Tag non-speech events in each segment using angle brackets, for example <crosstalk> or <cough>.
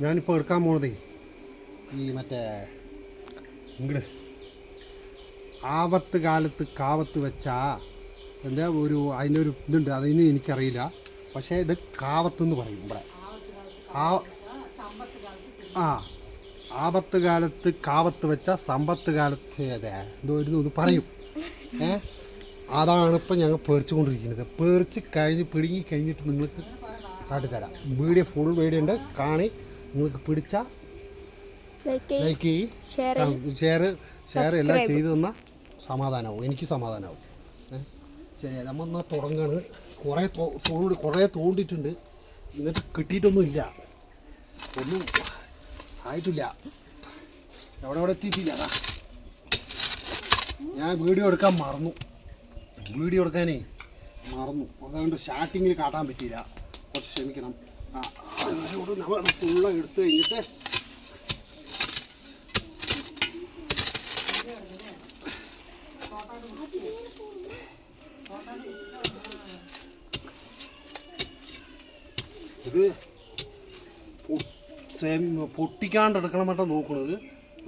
ഞാനിപ്പോൾ എടുക്കാൻ പോണതേ. ഈ മറ്റേ ഇങ്ങട്. ആപത്ത് കാലത്ത് കാവത്ത് വെച്ചാ എന്താ ഒരു അതിനൊരു ഇതുണ്ട് അതിന് എനിക്കറിയില്ല. പക്ഷേ ഇത് കാവത്ത് എന്ന് പറയും ഇവിടെ. ആ ആ ആപത്ത് കാലത്ത് കാവത്ത് വെച്ച സമ്പത്ത് കാലത്ത് അതെ എന്തോ ഒരു ഇത് പറയും. ഏ? അതാണ് ഇപ്പം ഞങ്ങൾ പേർച്ചുകൊണ്ടിരിക്കുന്നത് പേർച്ച് കഴിഞ്ഞ് പിടുങ്ങി കഴിഞ്ഞിട്ട് നിങ്ങൾക്ക് കാട്ടിത്തരാം. വീഡിയോ ഫുൾ വീഡിയോ ഉണ്ട്. കാണി. നിങ്ങൾക്ക് പിടിച്ച? ലൈക്ക് ഷെയർ ഷെയർ എല്ലാം. ചെയ്തു തന്നാൽ സമാധാനമാവും എനിക്ക് സമാധാനമാവും? ശരി നമ്മൾ എന്നാൽ തുടങ്ങാണ്. കുറേ തോണ്ടി കുറേ തോണ്ടിയിട്ടുണ്ട് എന്നിട്ട് കിട്ടിയിട്ടൊന്നുമില്ല. ഒന്നും ആയിട്ടില്ല. എവിടെ എവിടെ എത്തിയിട്ടില്ല. ഞാൻ വീഡിയോ എടുക്കാൻ മറന്നു. വീഡിയോ എടുക്കാനേ മറന്നു. അതുകൊണ്ട് സ്റ്റാർട്ടിങ്ങിൽ കാട്ടാൻ പറ്റിയില്ല. കുറച്ച് ക്ഷമിക്കണം. ആ അതുകൊണ്ട് നമ്മൾ ഫുള്ള എടുത്തു കഴിഞ്ഞിട്ട് ഇത് പൊട്ടിക്കാണ്ട് എടുക്കണം മറ്റോ നോക്കുന്നത്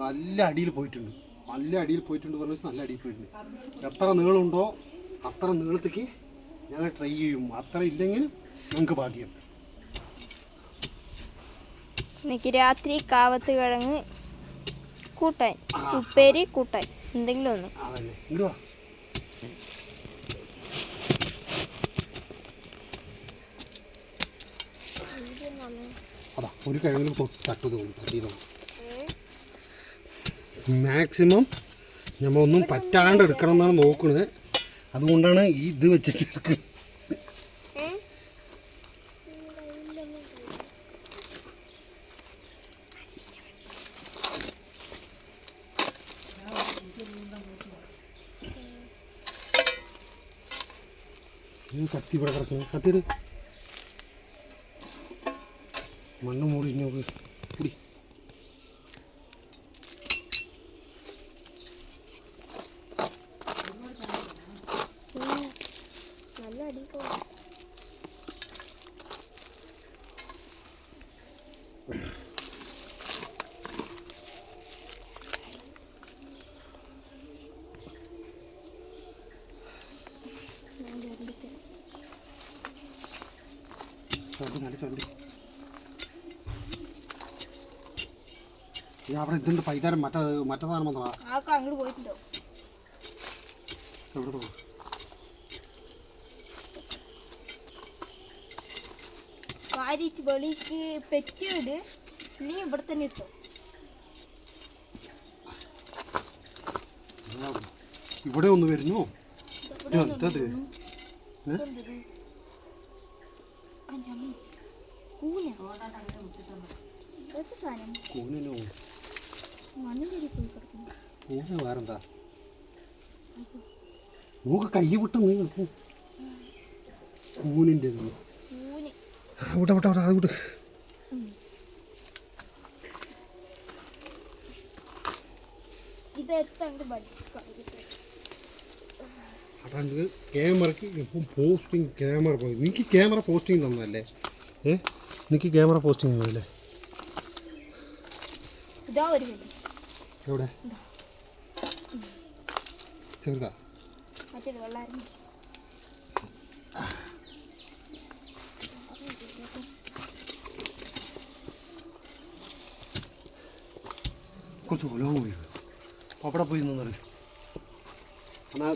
നല്ല അടിയിൽ പോയിട്ടുണ്ട്. നല്ല അടിയിൽ പോയിട്ടുണ്ട് പറഞ്ഞാൽ നല്ല അടിയിൽ പോയിട്ടുണ്ട്. എത്ര നീളമുണ്ടോ അത്ര നീളത്തേക്ക് ഞങ്ങൾ ട്രൈ ചെയ്യും. അത്ര ഇല്ലെങ്കിൽ ഞങ്ങൾക്ക് ഭാഗ്യം. എനിക്ക് രാത്രി കാവത്ത് കിഴങ്ങ് കൂട്ടാൻ ഉപ്പേരി കൂട്ടാൻ എന്തെങ്കിലും ഒന്ന്. ഒരു കിഴങ്ങിലും തൊട്ട് തോന്നും തട്ടി തോന്നും മാക്സിമം നമ്മൾ ഒന്നും പറ്റാണ്ട് എടുക്കണം എന്നാണ് നോക്കുന്നത് അതുകൊണ്ടാണ് ഇത് വെച്ചിട്ട് എടുക്കുന്നത് ഈ കത്തി ഇവിടെ കിടക്കുന്നു. കത്തിയിട് മണ്ണ് മൂടി ഇങ്ങോട്ട് പിടി നല്ല അടി ചുരണ്ടി നല്ല ചുരണ്ടി ഇത് അവിടെ ഇതുണ്ട് പൈതാരം മറ്റേ മറ്റേ സാധനം വന്നടാ അങ്ങോട്ട് പോയിട്ടുണ്ടോ? എവിടെ തോന്നും കാര്യച്ച് വെളിക്ക് പെറ്റിയിട് നീ ഇവിടെ തന്നെ ഇട്ടോ. ഇവിടെ ഒന്ന് വരുന്നു? കൂന വേറെന്താ? നോക്ക് കൈ വിട്ട് നീ നിൽക്കും. കൂനിന്റെ കൂന് വിട്ടെ വിട്ടെ വിട്ടെ അത് വിട്ട് ഇതെടുത്ത് അങ്ങോട്ട് ക്യാമറയ്ക്ക് ഇപ്പം പോസ്റ്റിംഗ് ക്യാമറ പോയി. നിനക്ക് ക്യാമറ പോസ്റ്റിംഗ് തന്നല്ലേ ഏ? നിനക്ക് ക്യാമറ പോസ്റ്റിംഗ് തന്നല്ലേ ഇതാ ഒരു എവിടെ? ചെറുതാ. കൊച്ചു ഒലോങ് പോയി. അവിടെ പോയി നിന്നത് എന്നാൽ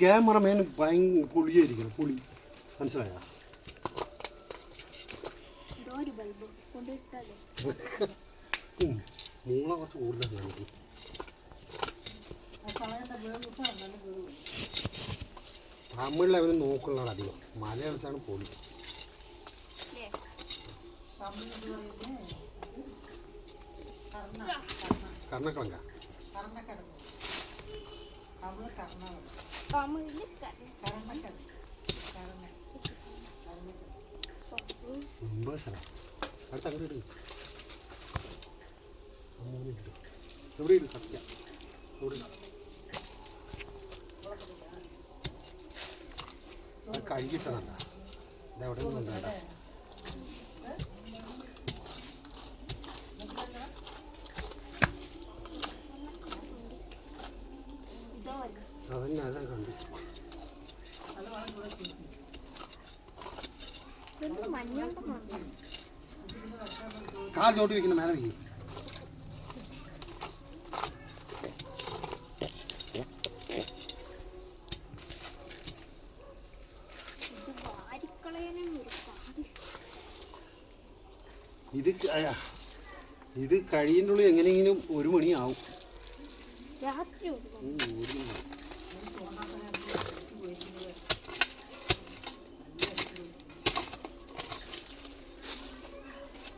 ക്യാമറ മേൻ ഭയങ്കര പൊളിയായിരിക്കണം. പൊളി. മനസ്സിലായ? മൂള കുറച്ച് കൂടുതലാണ് തമിഴിൽ അവന് നോക്കുന്നതാണ് അധികം. മലയാളത്താണ് പൊളി കർണക്കിളങ്ക അടുത്ത അങ്ങോട്ട് ഇട്. എവിടെ ഇട്. സത്യ. എവിടെ ഇട്? അത് കഴുകിട്ടതല്ല ഇത് എവിടെ നിന്നും വേണ്ട കാൽ ചോട്ടി വെക്കുന്ന മേലെ വയ്ക്കും ഇത് ഇത് കഴിയുന്നുള്ളൂ എങ്ങനെയെങ്കിലും ഒരു മണിയാവും. രാത്രി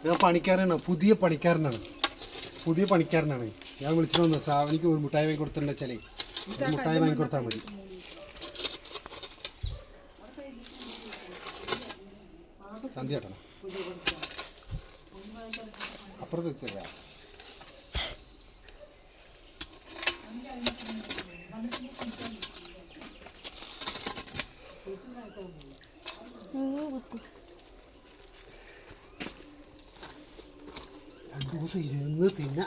ഞാൻ പണിക്കാരനാണ് പുതിയ പണിക്കാരനാണ്. പുതിയ പണിക്കാരനാണ്. ഞാൻ വിളിച്ചു വന്നു സാ എനിക്ക് ഒരു മുട്ടായി വാങ്ങി കൊടുത്തിട്ടുണ്ട് വെച്ചാലേ ഒരു മുട്ടായി വാങ്ങി കൊടുത്താൽ മതി. സന്ധ്യ ചേട്ടനാ. അപ്പുറത്ത് വെക്കില്ല ദിവസം ഇരുന്ന് പിന്നെ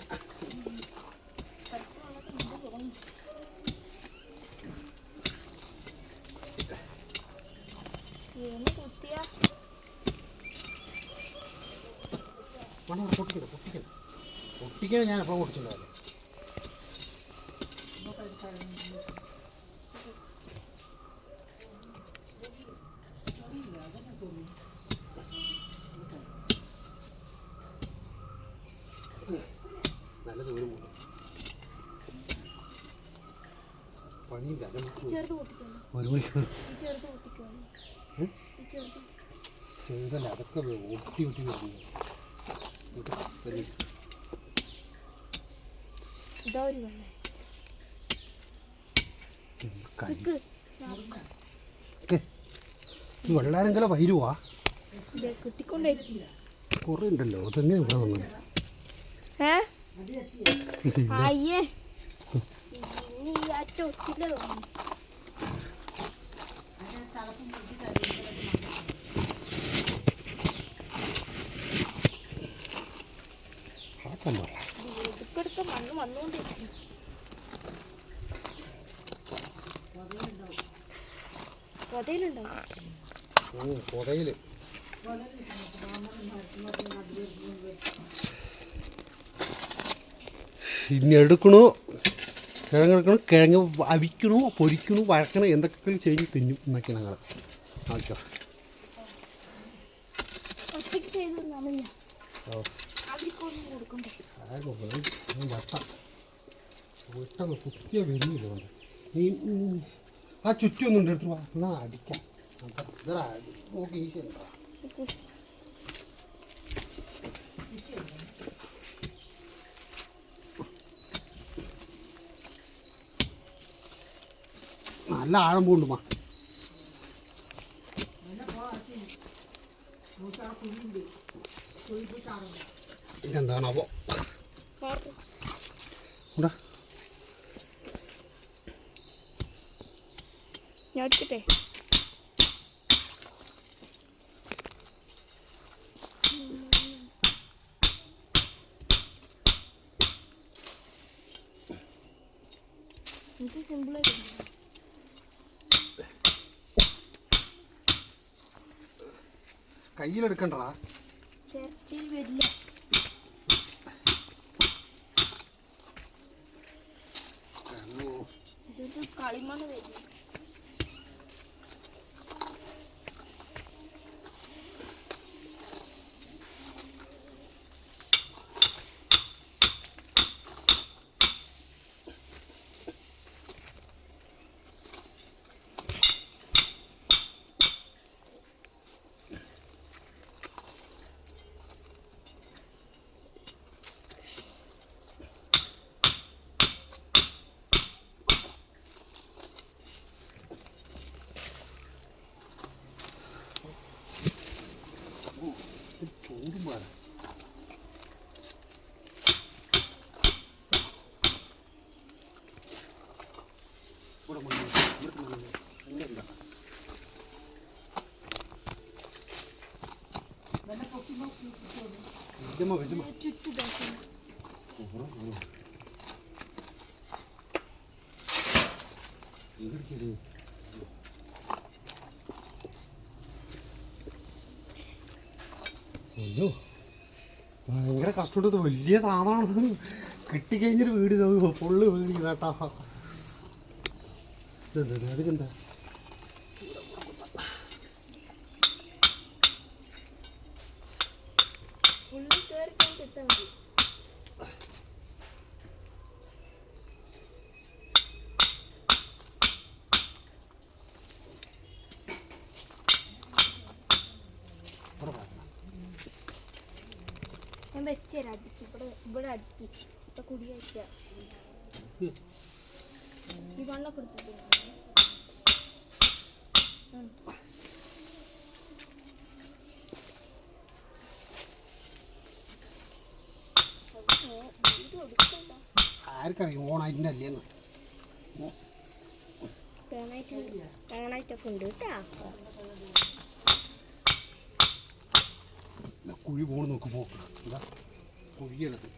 ഇരുന്ന് കുത്തിയാ മണം പൊട്ടിക്കണം പൊട്ടിക്കണം പൊട്ടിക്കണം ഞാൻ അപ്പം കുടിച്ചിട്ടുണ്ടാവില്ല നല്ല ദൂരം പണിയില്ല പൊട്ടിച്ചോ ഒരു മണിക്കൂർ ചെറുതല്ല അതൊക്കെ ഒട്ടി ഒട്ടി വരുന്നു. ഇതാ ഒരു വെള്ളം വൈരുവാ? വെള്ളാരെങ്കിലും കുറേ ഉണ്ടല്ലോ അതെങ്ങനെ ഇവിടെ വന്നത്? അയ്യേ ഇനി ഈ അറ്റ ഒത്തില്ല തോന്നുന്നു ആക്കാൻ പറ പൊതയിലുണ്ടാവും പുതയിൽ ഇനി എടുക്കണു? കിഴങ്ങെടുക്കണം? കിഴങ്ങ് അവിക്കണു? പൊരിക്കണു? വഴക്കണു? എന്തൊക്കെ ചെയ്യും? തിന്നും എന്നൊക്കെ ഞങ്ങൾ ആവശ്യം ഓ. ആ ചുറ്റി ഒന്നും എടുത്തു എന്നാ അടിക്കാം നോക്കി. നല്ല ആഴം പോണ്ടുമാ ഇതെന്താണാവോ. ഇവിടെ ഞാൻ എടുക്കട്ടെ ഇത് സിമ്പിളായിട്ട് കയ്യിലെടുക്കണ്ടടാ. ചേർത്തിൽ വരില്ല കണ്ണു. ഇതൊരു കളിമണ്ണ് വരില്ല ഇങ്ങോട്ടേക്ക് ഇട്. അയ്യോ. ഭയങ്കര കഷ്ടമുണ്ട് വലിയ സാധനമാണ്. കിട്ടിക്കഴിഞ്ഞൊരു വീട് ഫുള്ള് വീട് കേട്ടാ ഇതെന്താ അതൊക്കെന്താ ഇപ്പൊ കുടി വെച്ച ഈ വീട് കൊടുക്കണ്ട ആർക്കറിയാം ഓണായിട്ടിന്റെ അല്ലേന്ന്. ഓണായിട്ട് ഓണായിട്ടൊക്കെ ഉണ്ട് കേട്ടാ കുഴി പോണ് നോക്കുമ്പോ എന്താ കുഴിയെടുത്ത്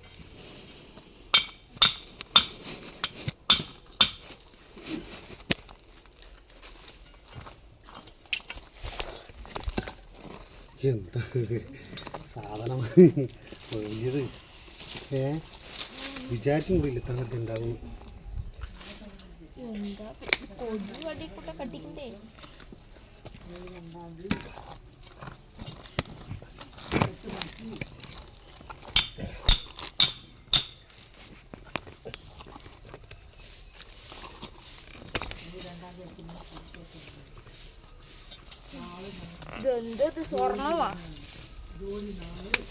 എന്താ? സാധനം? വലിയത്. ഏ? വിചാരിച്ചും കൂടിയില്ല ഇത്ര കട്ടി ഉണ്ടാവും. കൊടി കട്ടിക്കണ്ടേ ഇതെന്തത് സ്വർണവാ.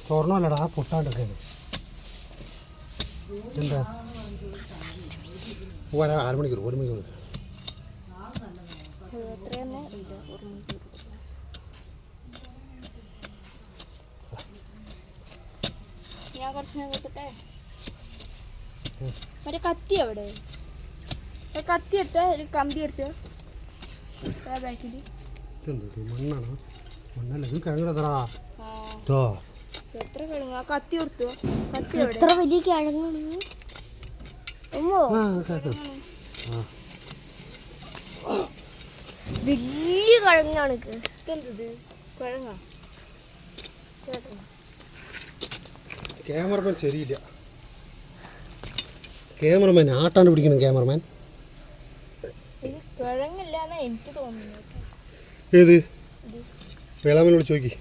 സ്വർണമല്ലടാ ആ പൊട്ടാണ്ടൊക്കെയാണ് എന്താ? വരാ ആറ് മണിക്കൂർ ഒരു മണിക്കൂർ. ഞാൻ കുറച്ച് കൊടുത്തിട്ടെ മറ്റേ കത്തി അവിടെ. കത്തി എടുത്ത കമ്പി എടുത്ത്. മണ്ണാണ്? മണ്ണല്ല ഇത് കിഴങ്ങിടത്തറാ ആ. ഇതോ എത്ര കിഴങ്ങ്? കത്തി കത്തി എവിടെ? എത്ര വലിയ കിഴങ്ങാണ്? ആ കേട്ടോ. ആ. വലിയ കിഴങ്ങാണ് ഇത്. ഇതെന്തത്? കിഴങ്ങാ? കേട്ടോ. ക്യാമറമാൻ ശരിയില്ല. ക്യാമറമാൻ ആട്ടാണ്ട് പിടിക്കണം ക്യാമറമാൻ. ഇത് കിഴങ്ങില്ലാന്നാ എനിക്ക് തോന്നുന്നു ഏത്? വേളാമനോട് ചോദിക്കി.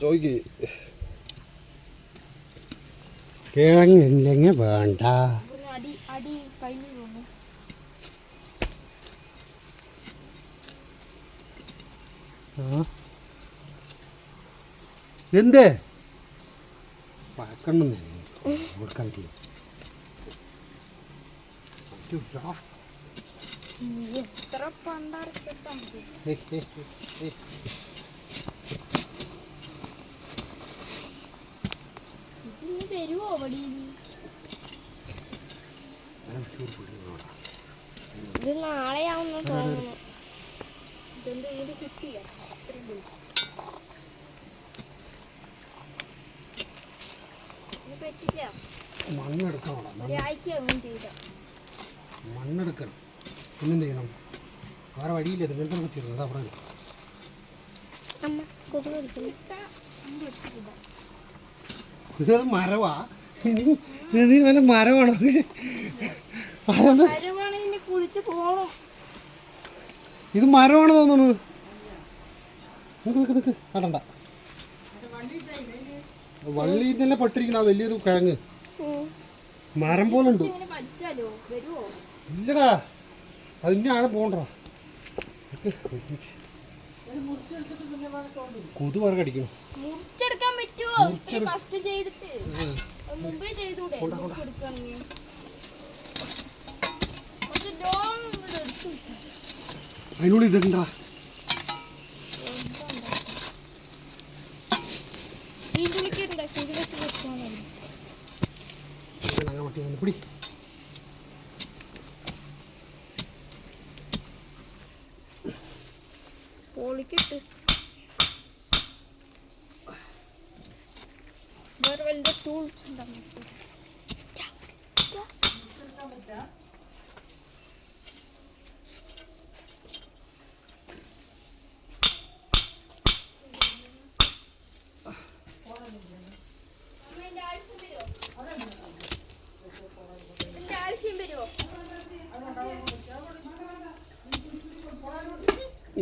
ചോദിക്ക്. കിഴങ്ങില്ലെങ്കിൽ വേണ്ട എന്തേ? പഴക്കണ്ടെന്ന് കൊടുക്കാൻ പറ്റില്ല. ഇത് നാളെയാവുന്ന തോന്നുന്നു. ഇതെന്താ ഇതിന്റെ കുട്ടിയാ ഇത്രയും വലുത്. ഇത് മണ്ണെടുക്കണം മണ്ണെടുക്കണം. പിന്നെന്ത് ചെയ്യണം വേറെ വഴിയില്ല ഇത്? കുത്തിയിരുന്നു? അതാ പറഞ്ഞു അമ്മ കൊതുക് കടിക്കുന്നു ഇത് മരവാ? ഇനി വല്ല മരമാണോ? അതുകൊണ്ട് ഇത് മരമാണ് തോന്നുന്നത് നിക്ക് നിക്ക് നിക്ക്. കടണ്ട വള്ളി തന്നെ പട്ടിരിക്കണ ആ വലിയൊരു കിഴങ്ങ്. മരം പോലെ ഉണ്ട് ഇല്ലടാ. അതിന്റെ പോകണ്ടോ കൊതു പറ കടിക്കണം മുറിച്ചെടുക്കാൻ പറ്റുമോ കഷ്ടം ചെയ്തിട്ട്. മുമ്പേ ചെയ്തൂടെ അതിനുള്ളിൽ ഇതുണ്ടാ ഈ തുളിക്കുണ്ട് കുഴിവെച്ച് വെച്ചാൽ മതി അങ്ങനെ പട്ടി വന്ന് പിടി പൊളിക്കിട്ട് വേറെ വലുത് ടൂൾസ് ഉണ്ടാകും ഇതിന്റെ ആവശ്യം വരുമോ നീ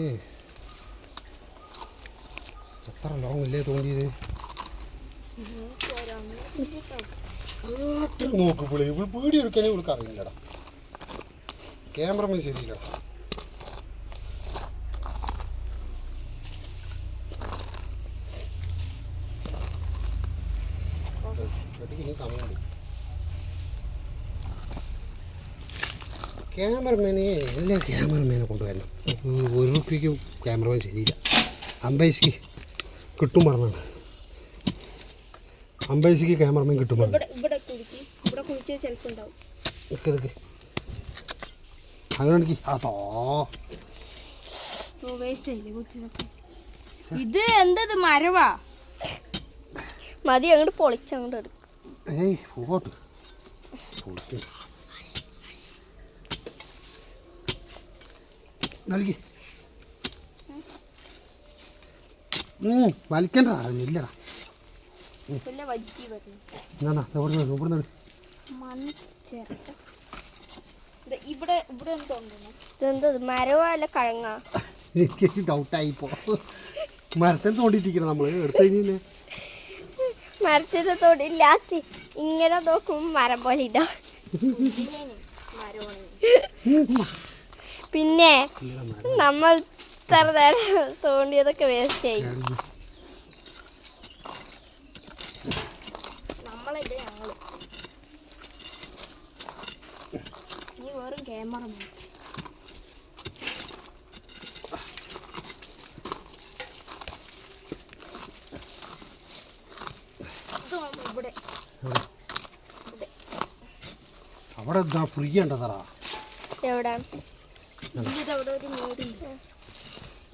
ഏ എത്ര ലോങ് അല്ലേ തോന്നിയത്? നോക്ക് പുള്ളി. ഇവൾ വീഡിയോ എടുക്കാനേ ഇവൾക്ക് അറിയില്ലടാ. ക്യാമറമാൻ ശരിയില്ലടാ. ക്യാമറമാനെ എല്ലാ ക്യാമറമാനെ കൊണ്ടുവരണം. ഒരു റുപ്യക്കും ക്യാമറമാൻ ശരിയില്ല. അമ്പൈസിക്ക് കിട്ടും പറഞ്ഞാണ്. അമ്പൈസിക്ക് ക്യാമറമാൻ കിട്ടും പറഞ്ഞു അങ്ങനെ അതോ ഇത് എന്തത് മരവാ? മതി അങ്ങോട്ട് പൊളിച്ചങ്ങോട്ട് എടുക്കും. ഏയ് പോട്ട് പൊളിക്ക്. നൽകി. ഉം, വലിക്കണ്ട ഇല്ലടാ എന്നാ ഇവിടെ എന്തോ ഇതെന്താ എനിക്ക് ഡൗട്ടായി പോ. മരത്തിൽ തോണ്ടിട്ടിരിക്കണം നമ്മൾ എടുത്തു കഴിഞ്ഞില്ലേ? മരത്തിന്റെ തൊടി ലാസ്റ്റ് ഇങ്ങനെ നോക്കുമ്പോ മരം പോലെ ഇടാം. <laughs> പിന്നെ നമ്മൾ ഇത്ര നേരം തോണ്ടിയതൊക്കെ വേസ്റ്റ് ആയി. നമ്മളല്ലേ ഞങ്ങൾ. നീ വെറും ക്യാമറ ഇവിടെ. അവിടെ ഫ്രീ ഉണ്ടതറാ എവിടെ?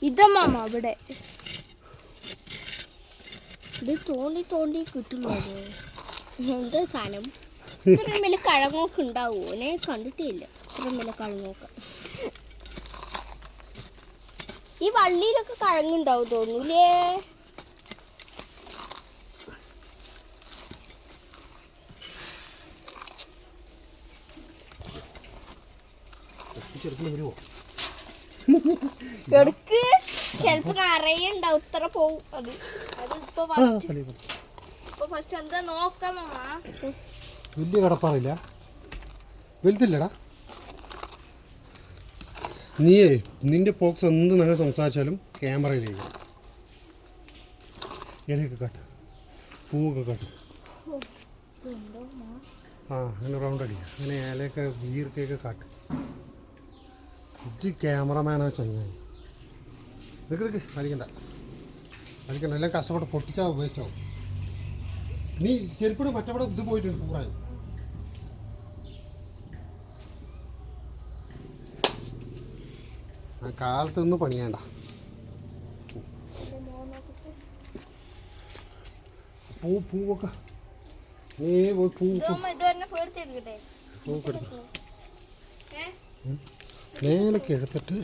ഇതമ്മാമ അവിടെ. ഇത് തോണ്ടി തോണ്ടി കിട്ടുള്ളൂ എന്താ സാധനം? ഇത്ര വലിയ കഴങ്ങോക്ക് ഉണ്ടാവുമോ ഞാൻ കണ്ടിട്ടില്ല. ഇത്ര വലിയ കഴങ്ങൊക്കെ. ഈ വള്ളിയിലൊക്കെ കഴങ്ങുണ്ടാവും തോന്നൂലേ? ചെറുപ്പം വരുമോ എടുക്ക്. ചെലപ്പോ നിറയെ ഉണ്ടാവും ഇത്ര പോവും. അത്. അത് ഇപ്പൊ ഫസ്റ്റ് എന്താ നോക്കാം മാമ. വലിയ കടപ്പാറില്ല. വലുതില്ലടാ. നീയേ നിന്റെ പോക്സ് എന്ത് നല്ല സംസാരിച്ചാലും ക്യാമറയിലേക്ക്. ഇലയൊക്കെ കാട്ട്. പൂവൊക്കെ കാട്ട്. ആ അങ്ങനെ റൗണ്ട് അടിക്കുക അങ്ങനെ ഇലയൊക്കെ വീർക്കൊക്കെ കാട്ട്. ഇജ്ജ് ക്യാമറമാനാ ചങ്ങായി. നിൽക്ക് നിൽക്ക് വലിക്കണ്ട വലിക്കണ്ട എല്ലാം കഷ്ടപ്പെട്ട് പൊട്ടിച്ചാൽ വേസ്റ്റ് ആവും. നീ ചെരുപ്പിട് മറ്റവിടെ ഇത് പോയിട്ടുണ്ട് കൂറാൻ ആ കാലത്ത് നിന്ന് പണിയണ്ട. പൂ പൂവൊക്കെ. നീ പോയി പൂവൊക്കെ പൂവൊക്കെ നേരെ ഏ?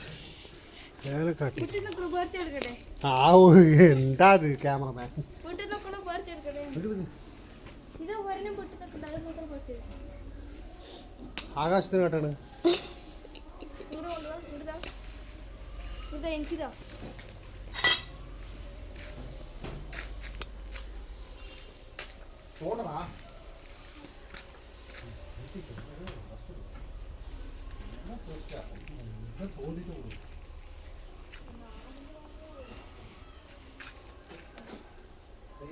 മേലൊക്കെ എടുത്തിട്ട് മേലെ കാട്ടി വീട്ടിൽ നിൽക്കണ പേർത്തി എടുക്കട്ടെ? ആ ഓ, എന്താ അത് ക്യാമറമാൻ ആകാശത്തിന് നിൽക്കണ എനിക്കിതാ. എടുക്കട്ടെ തോന്നിട്ട് ഒരെണ്ണം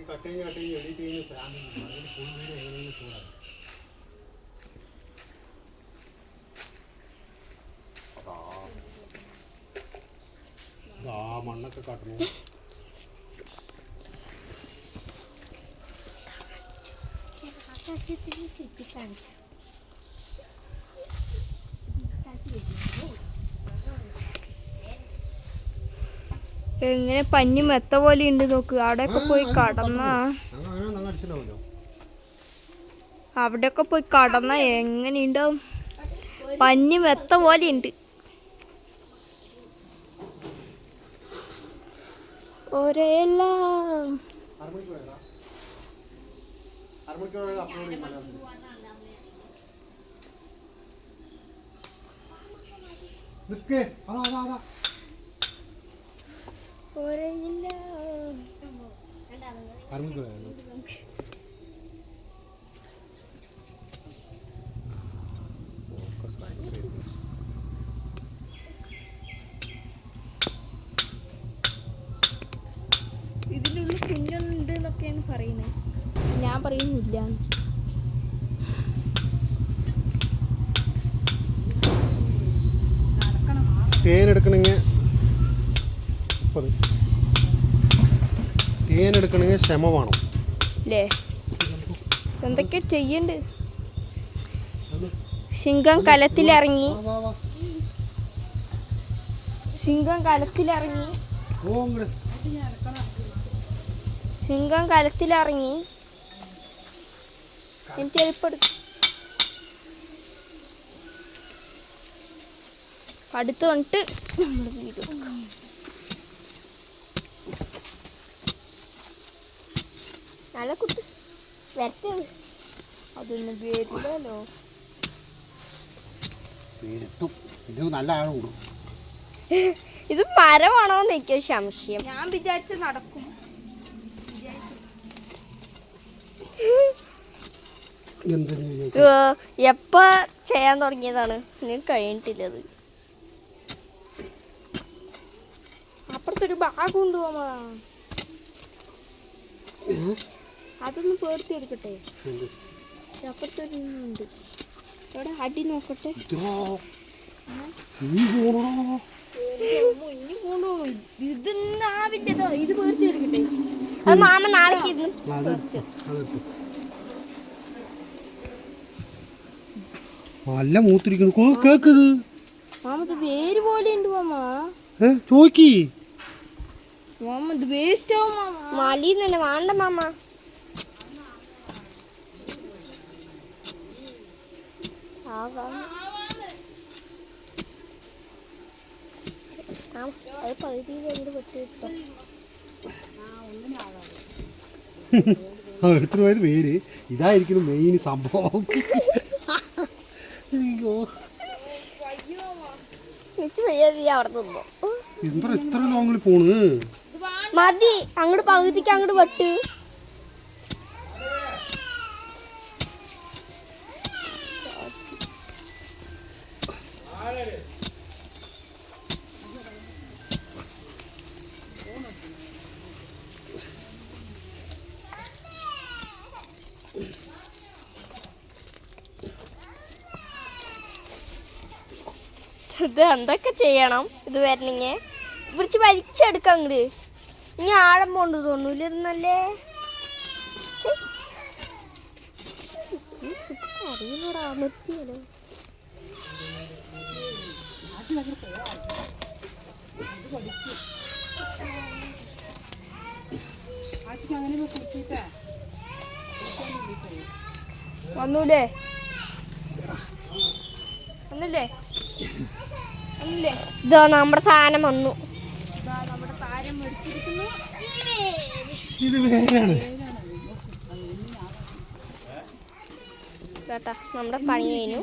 കട്ടിങ് കട്ടിങ് എഡിറ്റ് ചെയ്യുന്ന ഫാമിലി അതിന് ഫുൾ വീഡിയോ എങ്ങനെയെങ്കിലും ചൂടാണ് ആ മണ്ണൊക്കെ കാട്ടണു ആകാശത്തിന് ചുറ്റി കാണിച്ചു. എങ്ങനെ പഞ്ഞി മെത്ത പോലെ ഉണ്ട് നോക്ക്. അവിടെയൊക്കെ പോയി കടന്ന. അവിടെയൊക്കെ പോയി കടന്നാ എങ്ങനെയുണ്ടാവും? പഞ്ഞി മെത്ത പോലെ ഉണ്ട് ഒരെല്ലാം അതാ അതാ അതാ. ഒരെയില്ല ക്ഷമ വേണം. അല്ലേ എന്തൊക്കെ ചെയ്യണ്ട്? സിംഹം കലത്തിലിറങ്ങി. സിംഹം കലത്തിലിറങ്ങി. സിംഹം കലത്തിലിറങ്ങി. എനിക്ക് എളുപ്പം അടുത്ത് വന്നിട്ട് നമ്മൾ വീട് നല്ല കുത്ത്. വരട്ടെ. അതൊന്നും വരില്ലല്ലോ പേരിട്ടു. ഇത് നല്ല ആഴുണ്ട് ഇത് മരമാണോന്ന് എനിക്കൊരു സംശയം. ഞാൻ വിചാരിച്ച. നടക്കും എപ്പ ചെയ്യാൻ തുടങ്ങിയതാണ്? ഇനി കഴിഞ്ഞിട്ടില്ലത് അപ്പുറത്തൊരു ബാഗ് കൊണ്ടുപോവാ അതൊന്ന് പേർത്തി എടുക്കട്ടെ? ഉണ്ട് ഇവിടെ അടി നോക്കട്ടെ. ഇതാ. പേർത്തി എടുക്കട്ടെ അത് മാമ ഇരുന്ന് നല്ല മൂത്തിരിക്കണു കോ കേക്കത് മാമത് വേര് പോലെ ഉണ്ട് മാമ. ഏ ചോയ്ക്കി. മാമ ഇത് വേസ്റ്റ് ആവും മാമ. മലിന്നല്ലേ വേണ്ട മാമ ആകാം. ആ, അത് പകുതിയിൽ രണ്ട് വെട്ടി കിട്ടോ. എടുത്തിട്ട് പോയത് പേര് ഇതായിരിക്കണം മെയിൻ സംഭവം. അയ്യോ. എന്താ ഇത്ര ലോങ്ങിൽ പോണ്? മതി അങ്ങോട്ട് പകുതിക്ക് അങ്ങോട്ട് വെട്ട് ഇത് എന്തൊക്കെ ചെയ്യണം? ഇത് വരണെങ്കിൽ പിടിച്ച് വലിച്ചെടുക്കാം അങ്ങോട്ട് ഇനി ആഴം പോണ്ട് തോന്നൂല വന്നൂലേ? വന്നില്ലേ? ഇതാ നമ്മുടെ സാധനം വന്നു. ഇതാ വേറാണ് കേട്ടാ നമ്മുടെ പണി കഴിഞ്ഞു.